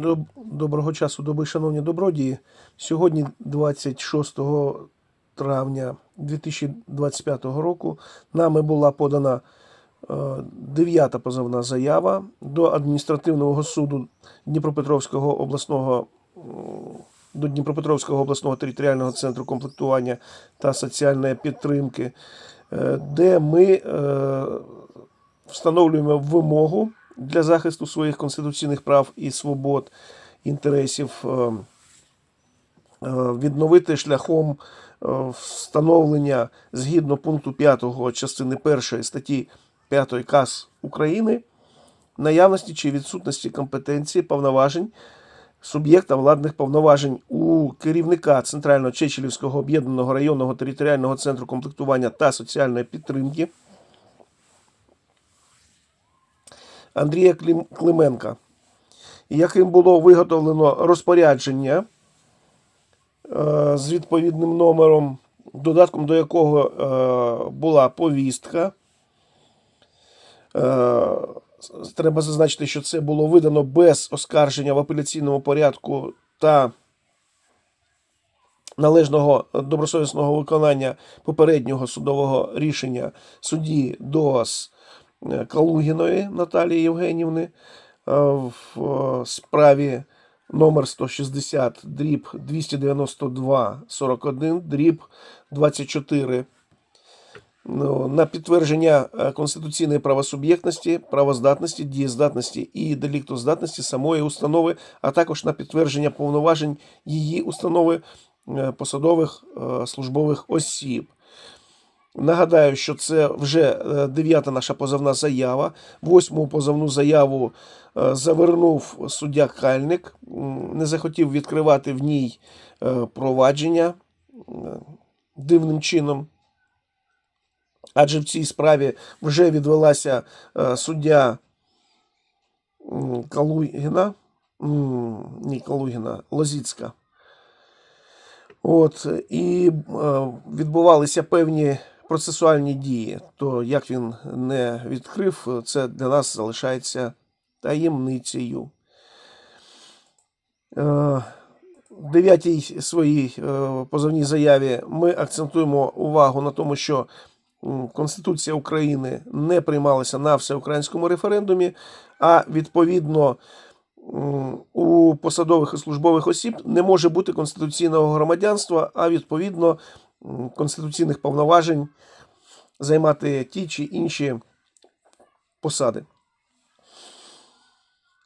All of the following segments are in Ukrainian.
Доб- Доброго часу доби, шановні добродії. Сьогодні, 26 травня 2025 року, нами була подана е, дев'ята позовна заява до адміністративного суду Дніпропетровського обласного до Дніпропетровського обласного територіального центру комплектування та соціальної підтримки, е, де ми е, встановлюємо вимогу для захисту своїх конституційних прав і свобод, інтересів, е, е, відновити шляхом е, встановлення згідно пункту 5 частини 1 статті 5 КАС України наявності чи відсутності компетенції повноважень суб'єкта владних повноважень у керівника Центрального Чечелівського об'єднаного районного територіального центру комплектування та соціальної підтримки Андрія Клименка, яким було виготовлено розпорядження е, з відповідним номером, додатком до якого е, була повістка. Е, Треба зазначити, що це було видано без оскарження в апеляційному порядку та належного добросовісного виконання попереднього судового рішення судді ДОАС е, Калугіної Наталії Євгенівни е, в е, справі номер 160 дріб 292 41 дріб 24 Ну, на підтвердження е, конституційної правосуб'єктності, правоздатності, дієздатності і деліктоздатності самої установи, а також на підтвердження повноважень її установи е, посадових е, службових осіб. Нагадаю, що це вже е, дев'ята наша позовна заява. Восьму позовну заяву е, завернув суддя Кальник, не захотів відкривати в ній е, провадження дивним чином. Адже в цій справі вже відвелася суддя Калугіна, ні, Калугіна, Лозіцька. От, і відбувалися певні процесуальні дії. То як він не відкрив, це для нас залишається таємницею. Е, в дев'ятій своїй е, позовній заяві ми акцентуємо увагу на тому, що Конституція України не приймалася на всеукраїнському референдумі, а відповідно у посадових і службових осіб не може бути конституційного громадянства, а відповідно конституційних повноважень займати ті чи інші посади.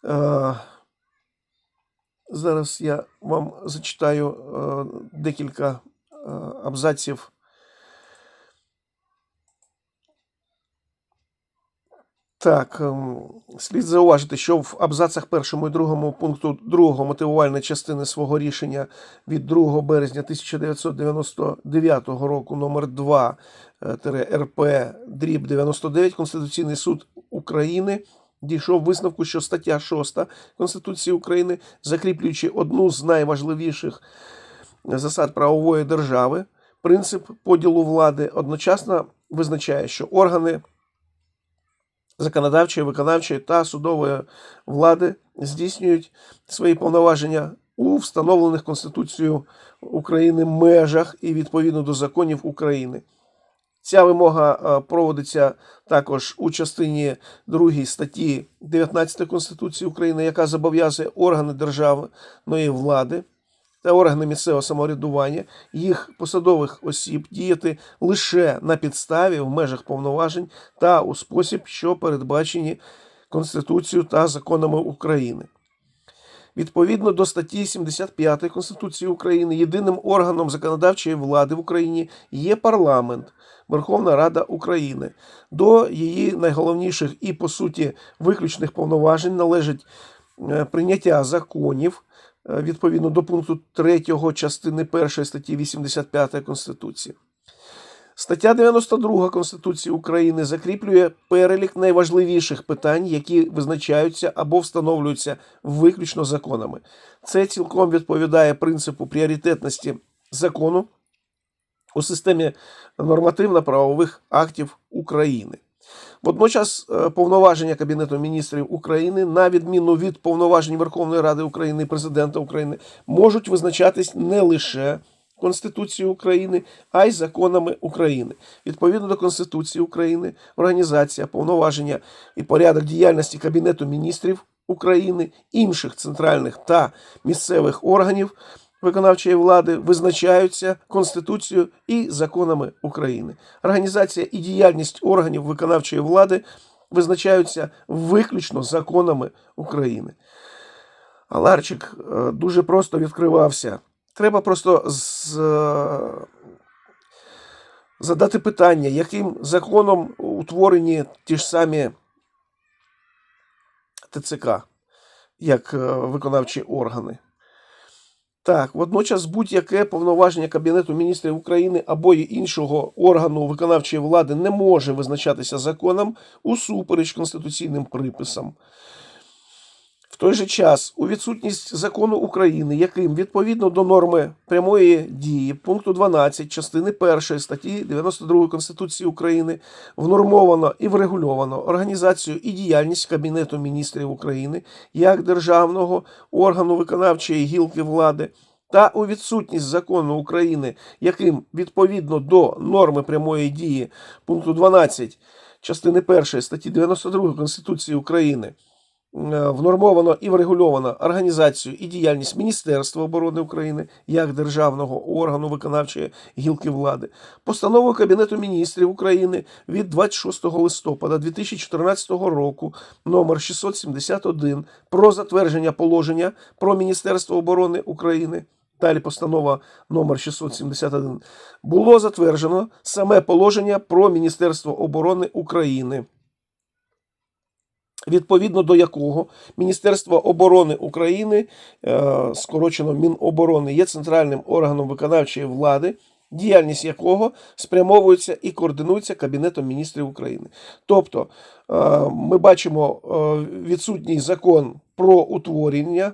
Е, Зараз я вам зачитаю е, декілька е, абзаців. Так, ем, слід зауважити, що в абзацах першому і другому пункту другого мотивувальної частини свого рішення від 2 березня 1999 року номер 2 е, РП дріб 99 Конституційний суд України дійшов висновку, що стаття 6 Конституції України, закріплюючи одну з найважливіших засад правової держави, принцип поділу влади, одночасно визначає, що органи законодавчої, виконавчої та судової влади здійснюють свої повноваження у встановлених Конституцією України межах і відповідно до законів України. Ця вимога е, проводиться також у частині 2 статті 19 Конституції України, яка зобов'язує органи державної влади та органи місцевого самоврядування їх посадових осіб діяти лише на підставі в межах повноважень та у спосіб, що передбачені Конституцією та законами України. Відповідно до статті 75 Конституції України, єдиним органом законодавчої влади в Україні є парламент, Верховна Рада України. До її найголовніших і, по суті, виключних повноважень належить е, прийняття законів відповідно до пункту 3 частини 1 статті 85 Конституції. Стаття 92 Конституції України закріплює перелік найважливіших питань, які визначаються або встановлюються виключно законами. Це цілком відповідає принципу пріоритетності закону у системі нормативно-правових актів України. Водночас е, повноваження Кабінету міністрів України, на відміну від повноважень Верховної Ради України і президента України, можуть визначатись не лише Конституцією України, а й законами України. Відповідно до Конституції України, організація, повноваження і порядок діяльності Кабінету міністрів України, інших центральних та місцевих органів виконавчої влади визначаються Конституцією і законами України. Організація і діяльність органів виконавчої влади визначаються виключно законами України. Аларчик е, дуже просто відкривався. Треба просто з, е, задати питання, яким законом утворені ті ж самі ТЦК, як е, виконавчі органи. Так, водночас будь-яке повноваження Кабінету міністрів України або іншого органу виконавчої влади не може визначатися законом усупереч конституційним приписам. В той же час, у відсутність закону України, яким відповідно до норми прямої дії пункту 12 частини 1 статті 92 Конституції України внормовано і врегульовано організацію і діяльність Кабінету міністрів України як державного органу виконавчої гілки влади, та у відсутність закону України, яким відповідно до норми прямої дії пункту 12 частини 1 статті 92 Конституції України внормовано і врегульовано організацію і діяльність Міністерства оборони України як державного органу виконавчої гілки влади, постановою Кабінету міністрів України від 26 листопада 2014 року номер 671 про затвердження положення про Міністерство оборони України. Далі постанова номер 671 було затверджено саме положення про Міністерство оборони України відповідно до якого Міністерство оборони України, е, скорочено Міноборони, є центральним органом виконавчої влади, діяльність якого спрямовується і координується Кабінетом міністрів України. Тобто е, ми бачимо е, відсутній закон про утворення.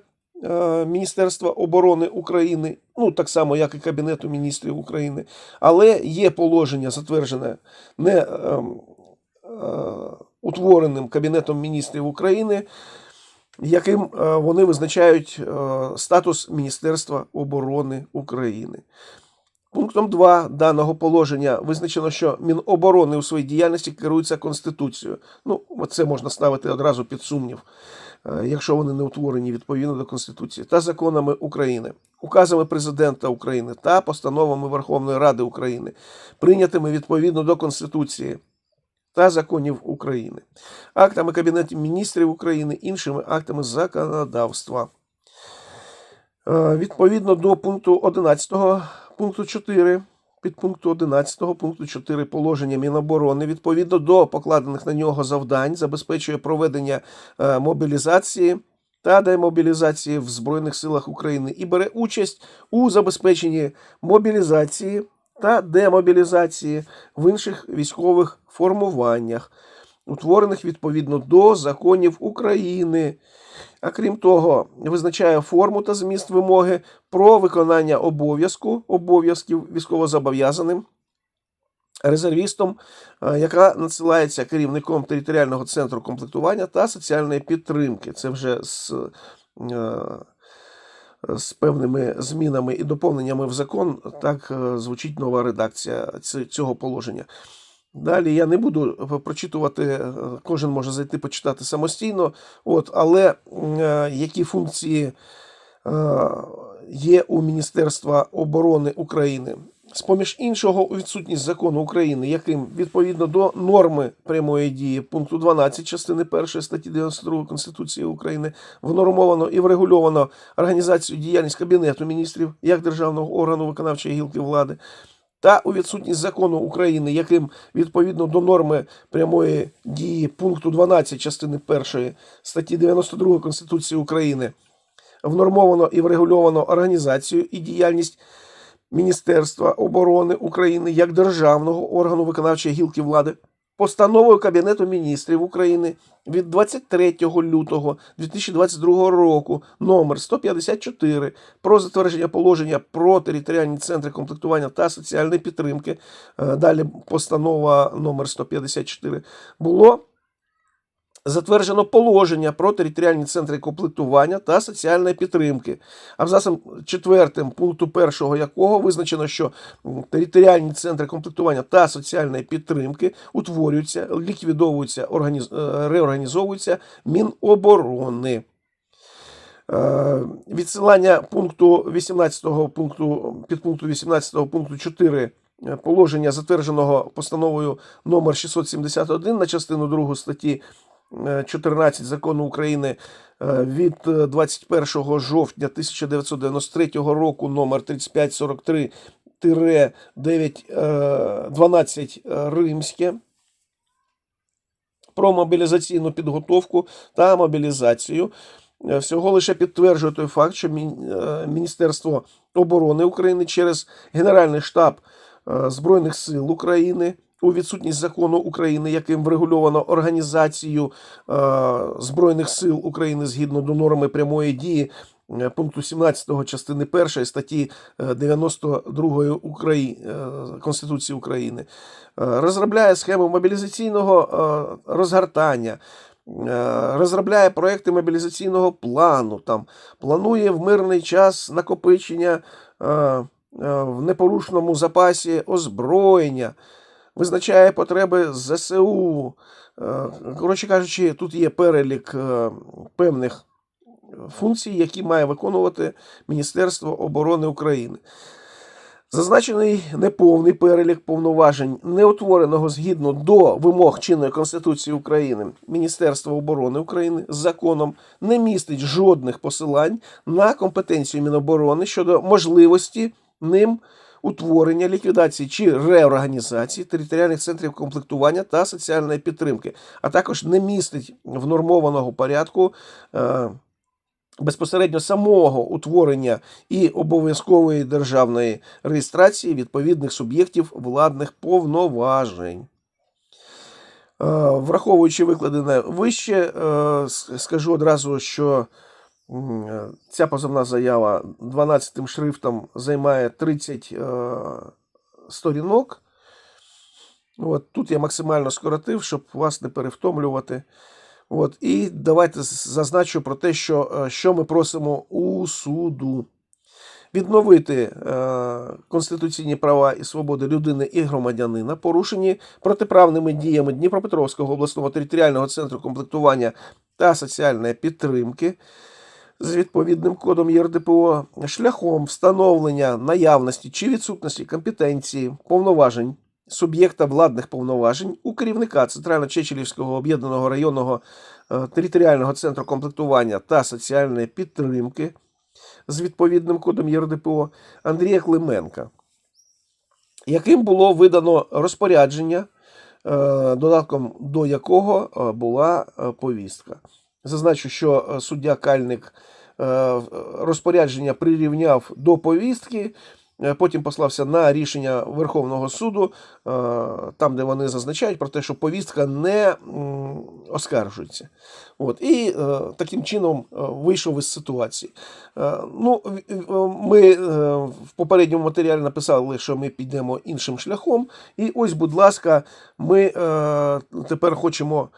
Міністерства оборони України, ну так само, як і Кабінету міністрів України, але є положення затверджене не ем, утвореним Кабінетом міністрів України, яким е, вони визначають е, статус Міністерства оборони України. Пунктом 2 даного положення визначено, що Міноборони у своїй діяльності керується Конституцією. Ну, це можна ставити одразу під сумнів, е, якщо вони не утворені відповідно до Конституції, та законами України, указами Президента України та постановами Верховної Ради України, прийнятими відповідно до Конституції та законів України, актами Кабінету міністрів України, іншими актами законодавства. Е, Відповідно до пункту 11 пункту 4, підпункту 11 пункту 4 положення Міноборони, відповідно до покладених на нього завдань, забезпечує проведення е, мобілізації та демобілізації в Збройних силах України і бере участь у забезпеченні мобілізації та демобілізації в інших військових формуваннях, утворених відповідно до законів України. А крім того, визначає форму та зміст вимоги про виконання обов'язку обов'язків військовозобов'язаним. Резервістом, яка надсилається керівником територіального центру комплектування та соціальної підтримки. Це вже з е, з певними змінами і доповненнями в закон, так е, звучить нова редакція цього положення. Далі я не буду прочитувати, е, кожен може зайти почитати самостійно, от, але е, які функції є у Міністерства оборони України. З-поміж іншого, у відсутність закону України, яким відповідно до норми прямої дії пункту 12 частини 1 статті 92 Конституції України внормовано і врегульовано організацію діяльність Кабінету міністрів як державного органу виконавчої гілки влади, та у відсутність закону України, яким відповідно до норми прямої дії пункту 12 частини 1 статті 92 Конституції України внормовано і врегульовано організацію і діяльність. Міністерства оборони України як державного органу виконавчої гілки влади постановою Кабінету міністрів України від 23 лютого 2022 року номер 154 про затвердження положення про територіальні центри комплектування та соціальної підтримки. е, Далі постанова номер 154 було затверджено положення про територіальні центри комплектування та соціальної підтримки. Абзацом четвертим пункту першого якого визначено, що територіальні центри комплектування та соціальної підтримки утворюються, ліквідовуються, організ... е, реорганізовуються Міноборони. Е, Відсилання пункту 18 пункту підпункту 18 пункту 4 е, положення, затвердженого постановою номер 671 на частину 2 статті 14 закону України е, від е, 21 жовтня 1993 року номер 3543 9 12 римське про мобілізаційну підготовку та мобілізацію. Е, Всього лише підтверджує той факт, що е, Міністерство оборони України через Генеральний штаб е, Збройних сил України у відсутність закону України, яким врегульовано організацію е, Збройних сил України згідно до норми прямої дії е, пункту 17 частини 1 статті е, 92 Украї... е, Конституції України, е, розробляє схему мобілізаційного е, розгортання. е, Розробляє проекти мобілізаційного плану, там планує в мирний час накопичення е, е, в непорушному запасі озброєння, визначає потреби ЗСУ. Е, Коротше кажучи, тут є перелік е, певних функцій, які має виконувати Міністерство оборони України. Зазначений неповний перелік повноважень, неутвореного згідно до вимог чинної Конституції України Міністерства оборони України з законом не містить жодних посилань на компетенцію Міноборони щодо можливості ним утворення, ліквідації чи реорганізації територіальних центрів комплектування та соціальної підтримки, а також не містить в нормованого порядку. Е, безпосередньо самого утворення і обов'язкової державної реєстрації відповідних суб'єктів владних повноважень. Е, Враховуючи викладене вище, е, скажу одразу, що ця позовна заява 12 шрифтом займає 30 е, сторінок. От, тут я максимально скоротив, щоб вас не перевтомлювати. От, і давайте зазначу про те, що, е, що ми просимо у суду. Відновити е, конституційні права і свободи людини і громадянина, порушені протиправними діями Дніпропетровського обласного територіального центру комплектування та соціальної підтримки з відповідним кодом ЄРДПО шляхом встановлення наявності чи відсутності компетенції, повноважень суб'єкта владних повноважень у керівника Центрально-Чечелівського об'єднаного районного е, територіального центру комплектування та соціальної підтримки з відповідним кодом ЄРДПО Андрія Клименка, яким було видано розпорядження, е, додатком до якого е, була повістка. Зазначу, що е, суддя Кальник е, розпорядження прирівняв до повістки, е, потім послався на рішення Верховного суду, е, там, де вони зазначають про те, що повістка не оскаржується. От, і е, таким чином е, вийшов із ситуації. Е, ну, ми е, в попередньому матеріалі написали, що ми підемо іншим шляхом. І ось, будь ласка, ми е, тепер хочемо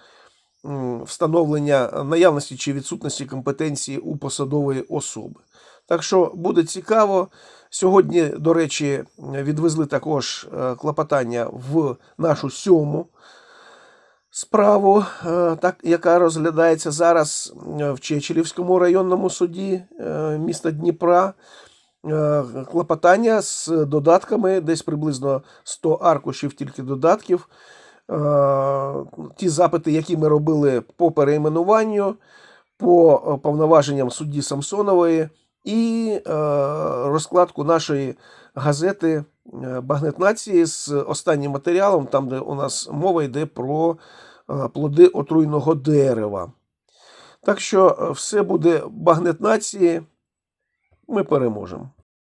встановлення наявності чи відсутності компетенції у посадової особи. Так що буде цікаво. Сьогодні, до речі, відвезли також е, клопотання в нашу сьому справу, е, так, яка розглядається зараз в Чечелівському районному суді е, міста Дніпра. Клопотання з додатками, десь приблизно 100 аркушів тільки додатків. Е, Ті запити, які ми робили по перейменуванню, по е, повноваженням судді Самсонової і е, розкладку нашої газети Багнет нації з останнім матеріалом, там, де у нас мова йде про плоди отруйного дерева. Так що все буде багнет нації, ми переможемо.